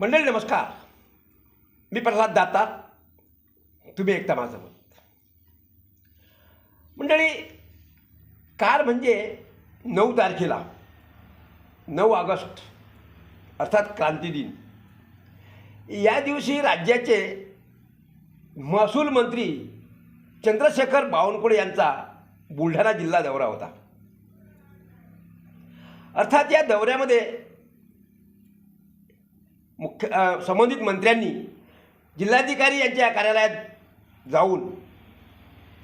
मंडळी नमस्कार. मी प्रल्हाद दातार तुम्ही एकदा माझं मत मंडळी काल म्हणजे नऊ तारखेला नऊ ऑगस्ट अर्थात क्रांती दिन. या दिवशी राज्याचे महसूल मंत्री चंद्रशेखर बावनकुळे यांचा बुलढाणा जिल्हा दौरा होता. अर्थात या दौऱ्यामध्ये मुख्य संबंधित मंत्र्यांनी जिल्हाधिकारी यांच्या कार्यालयात जाऊन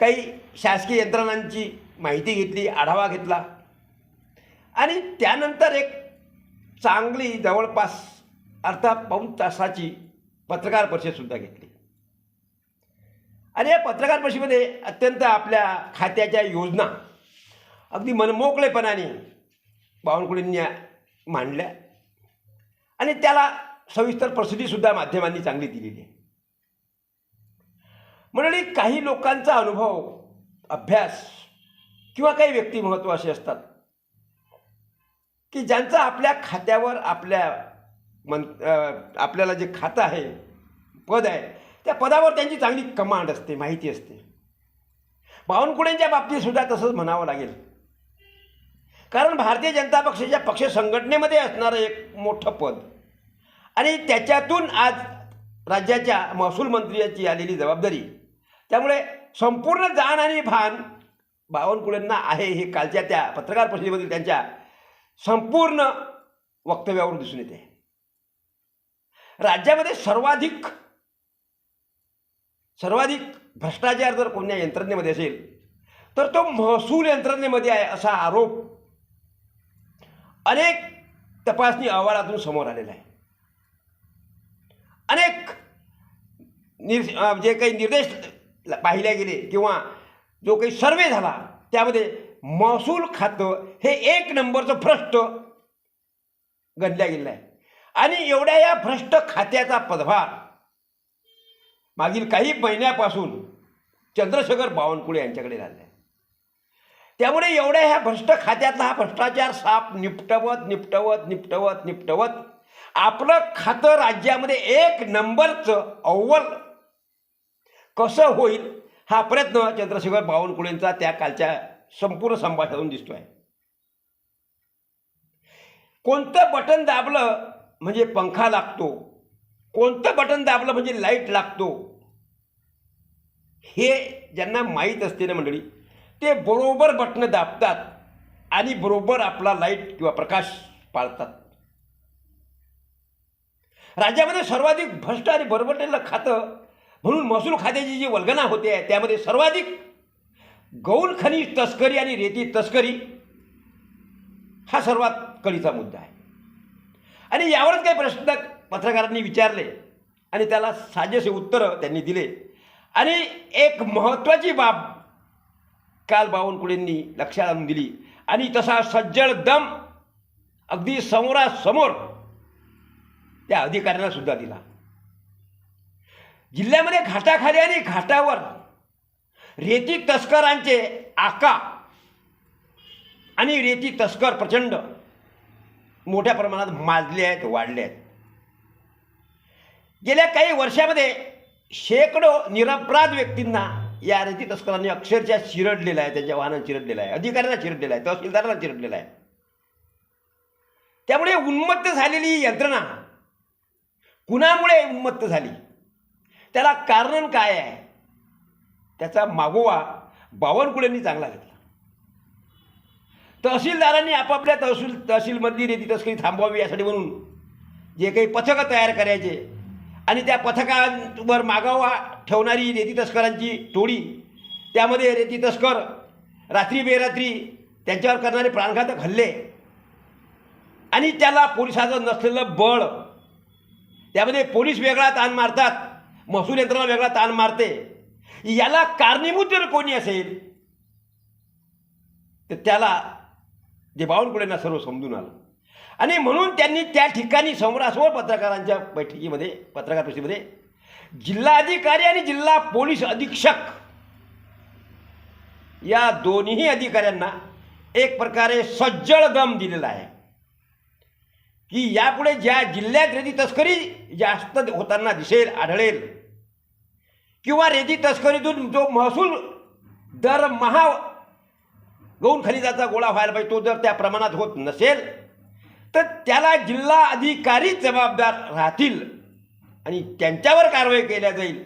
काही शासकीय यंत्रणांची माहिती घेतली आढावा घेतला. आणि त्यानंतर एक चांगली जवळपास अर्धा पाऊण तासाची पत्रकार परिषदसुद्धा घेतली. आणि या पत्रकार परिषदेमध्ये अत्यंत आपल्या खात्याच्या योजना अगदी मनमोकळेपणाने बावनकुळेंनी मांडल्या. आणि त्याला सविस्तर प्रसिद्धीसुद्धा माध्यमांनी चांगली दिलेली आहे. मंडळी काही लोकांचा अनुभव अभ्यास किंवा काही व्यक्तिमत्व असे असतात की ज्यांचं आपल्या खात्यावर आपल्या मन आपल्याला जे खातं आहे पद आहे त्या पदावर त्यांची चांगली कमांड असते माहिती असते. बावनकुळेंच्या बाबतीतसुद्धा तसंच म्हणावं लागेल. कारण भारतीय जनता पक्षाच्या पक्ष संघटनेमध्ये असणारं एक मोठं पद आणि त्याच्यातून आज राज्याच्या महसूल मंत्र्याची आलेली जबाबदारी. त्यामुळे संपूर्ण जाण आणि भान बावनकुळेंना आहे हे कालच्या त्या पत्रकार परिषदेमधील त्यांच्या संपूर्ण वक्तव्यावरून दिसून येते. राज्यामध्ये सर्वाधिक सर्वाधिक भ्रष्टाचार जर कोणत्या यंत्रणेमध्ये असेल तर तो महसूल यंत्रणेमध्ये आहे असा आरोप अनेक तपासणी अहवालातून समोर आलेला आहे. अनेक निर जे काही निर्देश ल- पाहिले गेले किंवा जो काही सर्वे झाला त्यामध्ये महसूल खातं हे एक नंबरचं भ्रष्ट गणल्या गेलेलं आहे. आणि एवढ्या या भ्रष्ट खात्याचा पदभार मागील काही महिन्यापासून चंद्रशेखर बावनकुळे यांच्याकडे झाला आहे. त्यामुळे एवढ्या ह्या भ्रष्ट खात्यातला हा भ्रष्टाचार साप निपटवत निपटवत निपटवत निपटवत आपलं खातं राज्यामध्ये एक नंबरचं अव्वल. कसं होईल? हा प्रयत्न चंद्रशेखर बावनकुळेंचा त्या कालच्या संपूर्ण संभाषणातून दिसतोय. कोणतं बटन दाबलं म्हणजे पंखा लागतो? कोणतं बटन दाबलं म्हणजे लाइट लागतो? हे ज्यांना माहीत असते ना मंडळी ते बरोबर बटणं दाबतात आणि बरोबर आपला लाइट किंवा प्रकाश पाळतात. राज्यामध्ये सर्वाधिक भ्रष्ट आणि बरबटलेलं खातं म्हणून महसूल खात्याची जी वल्गना होते आहे त्यामध्ये सर्वाधिक गौण खनिज तस्करी आणि रेती तस्करी हा सर्वात कळीचा मुद्दा आहे. आणि यावरच काही प्रश्न पत्रकारांनी विचारले आणि त्याला साजेसे उत्तरं त्यांनी दिले. आणि एक महत्त्वाची बाब काल बावनकुळेंनी लक्षात आणून दिली. आणि तसा सज्जड दम अगदी समोरासमोर त्या अधिकाऱ्यांना सुद्धा दिला. जिल्ह्यामध्ये घाटाखाली आणि घाटावर रेती तस्करांचे आका आणि रेती तस्कर प्रचंड मोठ्या प्रमाणात माजले आहेत वाढले आहेत. गेल्या काही वर्षामध्ये शेकडो निरपराध व्यक्तींना या रेती तस्करांनी अक्षरशः चिरडलेलं आहे त्यांच्या वाहनात चिरडलेलं आहे अधिकाऱ्यांना चिरडलेलं आहे तहसीलदारांना चिरडलेलं आहे. त्यामुळे उन्मत्त झालेली यंत्रणा कुणामुळे उन्मत्त झाली? त्याला कारण काय आहे? त्याचा मागोवा बावनकुळेंनी चांगला घेतला. तहसीलदारांनी आपापल्या तहसील तहसीलमधली रेती तस्करी थांबवावी यासाठी म्हणून जे काही पथकं तयार करायचे आणि त्या पथकांवर मागावा ठेवणारी रेती तस्करांची टोळी त्यामध्ये रेती तस्कर रात्री बेरात्री त्यांच्यावर करणारे प्राणघातक हल्ले आणि त्याला पोलिसाचं नसलेलं बळ त्यामध्ये पोलीस वेगळा ताण मारतात महसूल यंत्रणा वेगळा ताण मारते. याला कारणीभूत जर कोणी असेल तर त्याला जे बावनकुळेंना सर्व समजून आलं. आणि म्हणून त्यांनी त्या ठिकाणी समोरासमोर पत्रकारांच्या बैठकीमध्ये पत्रकार परिषदेमध्ये जिल्हाधिकारी आणि जिल्हा पोलीस अधीक्षक या दोन्ही अधिकाऱ्यांना एक प्रकारे सज्जड दम दिलेला आहे. की यापुढे ज्या जिल्ह्यात रेती तस्करी जास्त होताना दिसेल आढळेल. किंवा रेती तस्करीतून जो महसूल दर महा गौण खनिजाचा गोळा व्हायला पाहिजे तो जर त्या प्रमाणात होत नसेल तर त्याला जिल्हा अधिकारी जबाबदार राहतील आणि त्यांच्यावर कारवाई केल्या जाईल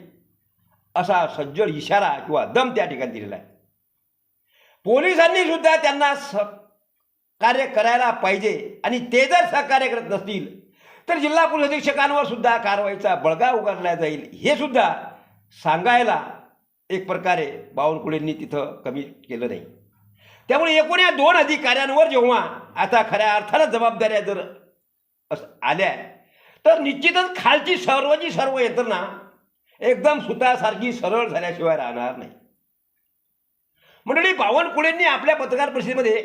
असा सज्जड इशारा किंवा दम त्या ठिकाणी दिलेला आहे. पोलिसांनी सुद्धा त्यांना कार्य करायला पाहिजे आणि ते जर सहकार्य करत नसतील तर जिल्हा पोलीस अधीक्षकांवर सुद्धा कारवाईचा बळगा उगारला जाईल. हे सुद्धा सांगायला एक प्रकारे बावनकुळेंनी तिथं कमी केलं नाही. त्यामुळे एकूण या दोन अधिकाऱ्यांवर जेव्हा आता खऱ्या अर्थानं जबाबदाऱ्या जर आल्या तर निश्चितच खालची सर्वची सर्व यंत्रणा एकदम सुतासारखी सरळ झाल्याशिवाय राहणार नाही. मंडळी बावनकुळेंनी आपल्या पत्रकार परिषदेमध्ये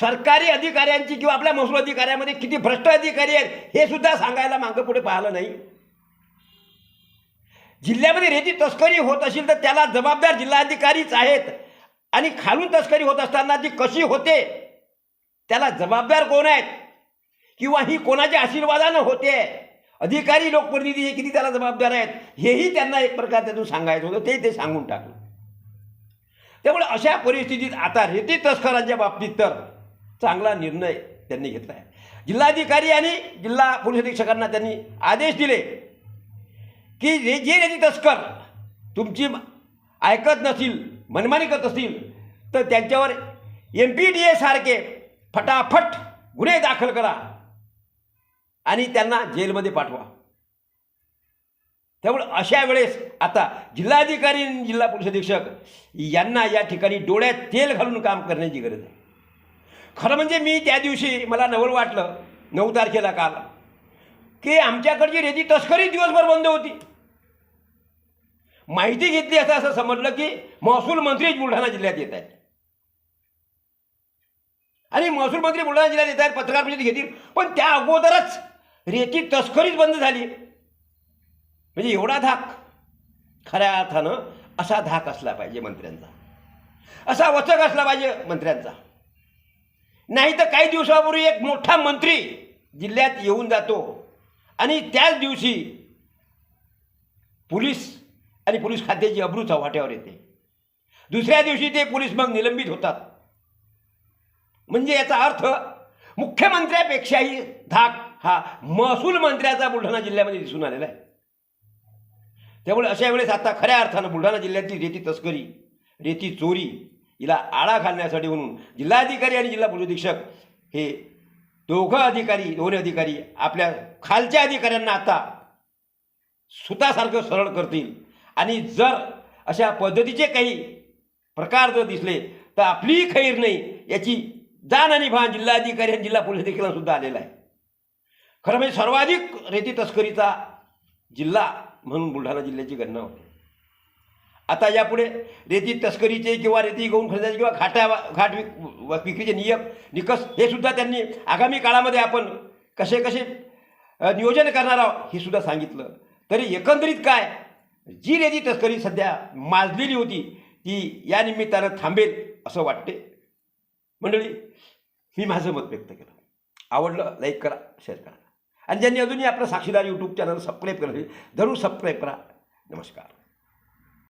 सरकारी अधिकाऱ्यांची किंवा आपल्या महसूल अधिकाऱ्यामध्ये किती भ्रष्ट अधिकारी आहेत हे सुद्धा सांगायला मागं पुढे पाहिलं नाही. जिल्ह्यामध्ये रेती तस्करी होत असेल तर त्याला जबाबदार जिल्हाधिकारीच आहेत. आणि खालून तस्करी होत असताना ती कशी होते त्याला जबाबदार कोण आहेत? किंवा ही कोणाच्या आशीर्वादानं होते? अधिकारी लोकप्रतिनिधी हे किती त्याला जबाबदार आहेत? हेही त्यांना एक प्रकार त्यातून सांगायचं होतं ते ते सांगून टाकलं. त्यामुळे अशा परिस्थितीत आता रेती तस्करांच्या बाबतीत तर चांगला निर्णय त्यांनी घेतला आहे जिल्हाधिकारी आणि जिल्हा पोलीस अधीक्षकांना त्यांनी आदेश दिले की जे जे रेती तस्कर तुमची ऐकत नसतील मनमानी करत असतील तर त्यांच्यावर एम पी डी एसारखे सारखे फटाफट गुन्हे दाखल करा आणि त्यांना जेलमध्ये पाठवा. त्यामुळे अशा वेळेस आता जिल्हाधिकारी आणि जिल्हा पोलीस अधीक्षक यांना या ठिकाणी डोळ्यात तेल घालून काम करण्याची गरज आहे. खरं म्हणजे मी त्या दिवशी मला नवल वाटलं नऊ तारखेला काल की आमच्याकडची रेती तस्करी दिवसभर बंद होती. माहिती घेतली असं असं समजलं की महसूल मंत्रीच बुलढाणा जिल्ह्यात येत आहेत. आणि महसूल मंत्री बुलढाणा जिल्ह्यात येत आहेत पत्रकार परिषद घेतील पण त्या अगोदरच रेती तस्करीच बंद झाली. म्हणजे एवढा धाक. खऱ्या अर्थानं असा धाक असला पाहिजे मंत्र्यांचा. असा वचक असला पाहिजे मंत्र्यांचा. नाही तर काही दिवसापूर्वी एक मोठा मंत्री जिल्ह्यात येऊन जातो. आणि त्याच दिवशी पोलीस आणि पोलीस खात्याची अब्रू वाट्यावर येते. दुसऱ्या दिवशी ते पोलीस मग निलंबित होतात. म्हणजे याचा अर्थ मुख्यमंत्र्यापेक्षाही धाक हा महसूल मंत्र्याचा बुलढाणा जिल्ह्यामध्ये दिसून आलेला आहे. त्यामुळे अशा वेळेस आता खऱ्या अर्थानं बुलढाणा जिल्ह्यातली रेती तस्करी रेती चोरी हिला आळा घालण्यासाठी म्हणून जिल्हाधिकारी आणि जिल्हा पोलीस अधीक्षक हे दोघं अधिकारी दोन्ही अधिकारी आपल्या खालच्या अधिकाऱ्यांना आता सुतासारखं सरळ करतील. आणि जर अशा पद्धतीचे काही प्रकार जर दिसले तर आपलीही खैर नाही याची जाण आणि भान जिल्हाधिकारी आणि जिल्हा पोलीस अधीक्षकांना सुद्धा आलेला आहे. खरं म्हणजे सर्वाधिक रेती तस्करीचा जिल्हा म्हणून बुलढाणा जिल्ह्याची गणना होते. आता यापुढे रेती तस्करीचे किंवा रेती गौण खरेदीचे किंवा घाटा घाट विक विक्रीचे नियम निकष हे सुद्धा त्यांनी आगामी काळामध्ये आपण कसे कसे नियोजन करणार आहोत हे सुद्धा सांगितलं. तरी एकंदरीत काय? जी रेती तस्करी सध्या माजलेली होती ती या निमित्तानं थांबेल असं वाटते मंडळी मी माझं मत व्यक्त केलं. आवडलं लाईक करा शेअर करा. आणि ज्यांनी अजूनही आपलं साक्षीदार यूट्यूब चॅनल सबस्क्राईब केलं जरूर सबस्क्राईब करा. नमस्कार.